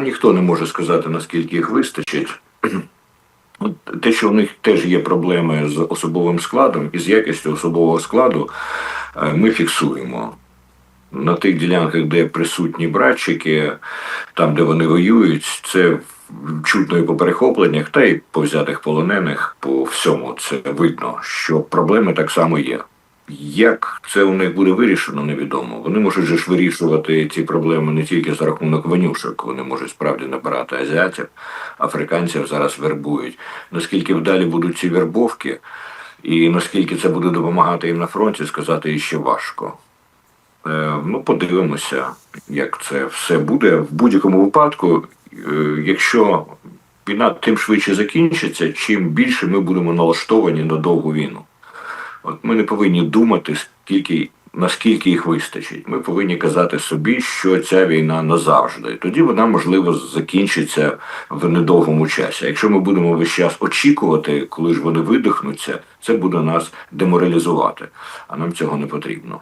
Ніхто не може сказати, наскільки їх вистачить. Те, що у них теж є проблеми з особовим складом і з якістю особового складу, е, ми фіксуємо. На тих ділянках, де присутні братчики, там, де вони воюють, це чутно і по перехопленнях, та й по взятих полонених, по всьому це видно, що проблеми так само є. Як це у них буде вирішено, невідомо. Вони можуть же ж вирішувати ці проблеми не тільки за рахунок вонюшок, вони можуть справді набирати азіатів, африканців зараз вербують. Наскільки вдалі будуть ці вербовки, і наскільки це буде допомагати їм на фронті, сказати іще важко. Е, ну, подивимося, як це все буде. В будь-якому випадку, е, якщо війна тим швидше закінчиться, чим більше ми будемо налаштовані на довгу війну. От ми не повинні думати, скільки, наскільки їх вистачить. Ми повинні казати собі, що ця війна назавжди. Тоді вона, можливо, закінчиться в недовгому часі. Якщо ми будемо весь час очікувати, коли ж вони видихнуться, це буде нас деморалізувати. А нам цього не потрібно.